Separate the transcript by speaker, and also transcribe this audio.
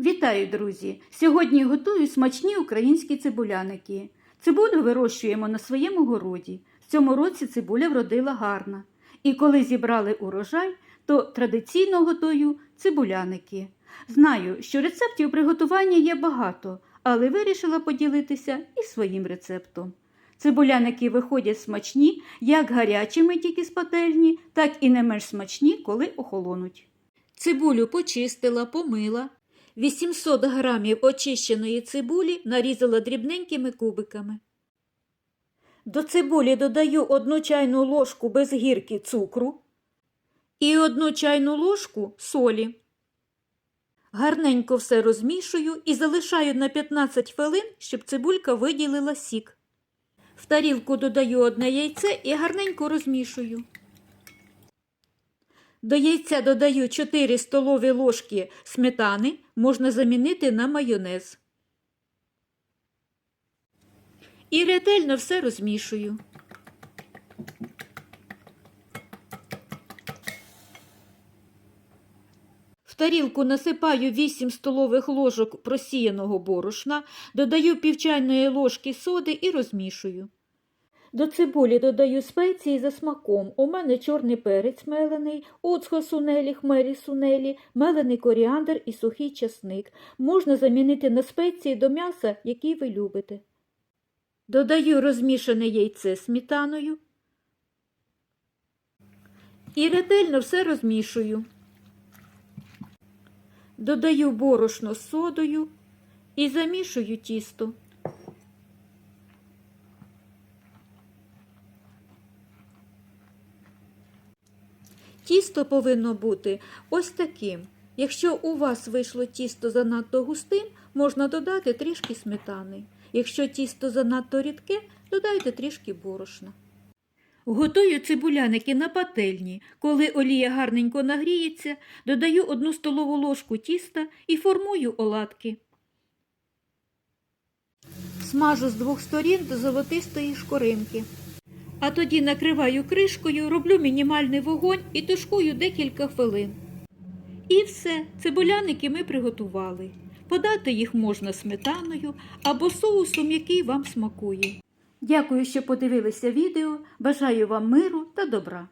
Speaker 1: Вітаю, друзі! Сьогодні готую смачні українські цибуляники. Цибулю вирощуємо на своєму городі. В цьому році цибуля вродила гарна. І коли зібрали урожай, то традиційно готую цибуляники. Знаю, що рецептів приготування є багато, але вирішила поділитися і своїм рецептом. Цибуляники виходять смачні, як гарячими тільки з пательні, так і не менш смачні, коли охолонуть. Цибулю почистила, помила. 800 грамів очищеної цибулі нарізала дрібненькими кубиками. До цибулі додаю одну чайну ложку без гірки цукру і одну чайну ложку солі. Гарненько все розмішую і залишаю на 15 хвилин, щоб цибулька виділила сік. В тарілку додаю одне яйце і гарненько розмішую. До яйця додаю 4 столові ложки сметани, можна замінити на майонез. І ретельно все розмішую. В тарілку насипаю 8 столових ложок просіяного борошна, додаю півчайної ложки соди і розмішую. До цибулі додаю спеції за смаком. У мене чорний перець мелений, оцхо сунелі, хмелі сунелі, мелений коріандр і сухий часник. Можна замінити на спеції до м'яса, який ви любите. Додаю розмішане яйце сметаною і ретельно все розмішую. Додаю борошно з содою і замішую тісто. Тісто повинно бути ось таким. Якщо у вас вийшло тісто занадто густим, можна додати трішки сметани. Якщо тісто занадто рідке, додайте трішки борошна. Готую цибуляники на пательні. Коли олія гарненько нагріється, додаю одну столову ложку тіста і формую оладки. Смажу з двох сторін до золотистої шкоринки. А тоді накриваю кришкою, роблю мінімальний вогонь і тушкую декілька хвилин. І все, цибуляники ми приготували. Подати їх можна сметаною або соусом, який вам смакує. Дякую, що подивилися відео. Бажаю вам миру та добра.